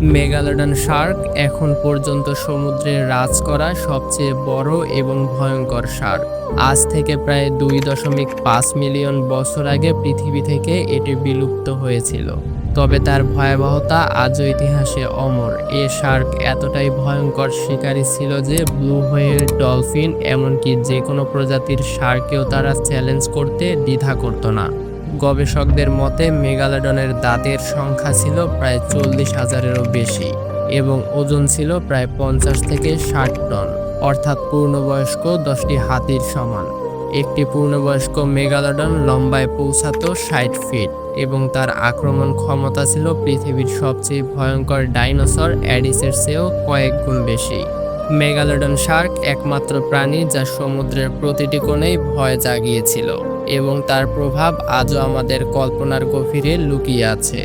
Megalodon Shark এখন পর্যন্ত সমুদ্রে রাজ করা সবচেয়ে বড় এবং ভয়ঙ্কর শার্ক। আজ থেকে প্রায় দুই দশমিক পাঁচ মিলিয়ন বছর আগে পৃথিবী থেকে এটি বিলুপ্ত হয়েছিল। তবে তার ভয়াবহতা আজও ইতিহাসে অমর। এ শার্ক এতটাই ভয়ঙ্কর শিকারী ছিল যে ব্লু হোয়েল ডলফিন, এমনকি যে কোনো প্রজাতির শার্ককেও তারা চ্যালেঞ্জ করতে দ্বিধা করতো না। গবেষকদের মতে, মেগালোডনের দাঁতের সংখ্যা ছিল প্রায় চল্লিশ হাজারেরও বেশি এবং ওজন ছিল প্রায় পঞ্চাশ থেকে ষাট টন, অর্থাৎ পূর্ণবয়স্ক দশটি হাতির সমান। একটি পূর্ণবয়স্ক মেগালোডন লম্বায় পৌঁছাতো ষাট ফিট এবং তার আক্রমণ ক্ষমতা ছিল পৃথিবীর সবচেয়ে ভয়ঙ্কর ডাইনোসর অ্যাডিসের চেয়েও কয়েক গুণ বেশি। মেগালোডন শার্ক একমাত্র প্রাণী যা সমুদ্রের প্রতিটি কোণেই ভয় জাগিয়েছিল। এবং তার প্রভাব আজও আমাদের কল্পনার গভীরে লুকিয়ে আছে।